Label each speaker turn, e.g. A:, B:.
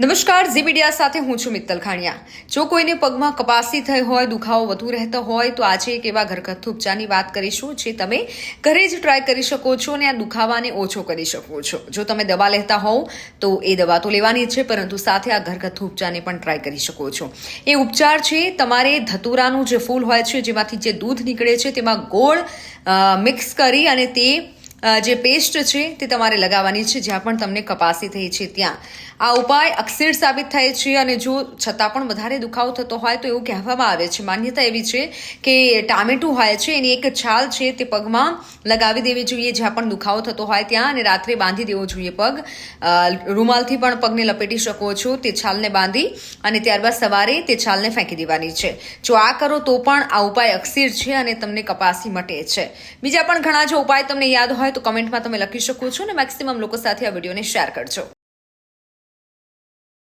A: નમસ્કાર, ઝી મીડિયા સાથે હું છું મિત્તલ ખાણિયા. જો કોઈને પગમાં કપાસી થઈ હોય, દુખાવો વધુ રહેતો હોય, તો આજે એક એવા ઘરગથ્થુ ઉપચારની વાત કરીશું જે તમે ઘરે જ ટ્રાય કરી શકો છો અને આ દુખાવાને ઓછો કરી શકો છો. જો તમે દવા લેતા હોવ, તો એ દવા તો લેવાની જ છે, પરંતુ સાથે આ ઘરગથ્થુ ઉપચારને પણ ટ્રાય કરી શકો છો. એ ઉપચાર છે તમારે ધતુરાનું જે ફૂલ હોય છે, જેમાંથી જે દૂધ નીકળે છે, તેમાં ગોળ મિક્સ કરી અને તે જે પેસ્ટ છે તે તમારે લગાવવાની છે, જ્યાં પણ તમને કપાસી થઈ છે ત્યાં. આ ઉપાય અક્ષીર સાબિત થાય છે અને જો છતાં પણ વધારે દુખાવો થતો હોય તો એવું કહેવામાં આવે છે. માન્યતા એવી છે કે ટામેટું હોય છે, એની એક છાલ છે તે પગમાં લગાવી દેવી જોઈએ, જ્યાં પણ દુખાવો થતો હોય ત્યાં, અને રાત્રે બાંધી દેવો જોઈએ પગ. રૂમાલથી પણ પગને લપેટી શકો છો, તે છાલને બાંધી અને ત્યારબાદ સવારે તે છાલને ફેંકી દેવાની છે. જો આ કરો તો પણ આ ઉપાય અક્ષીર છે અને તમને કપાસી મટે છે. બીજા પણ ઘણા જો ઉપાય તમને યાદ હોય તો કમેન્ટમાં તમે લખી શકો છો અને મેક્સિમમ લોકો સાથે આ વિડીયોને શેર કરજો.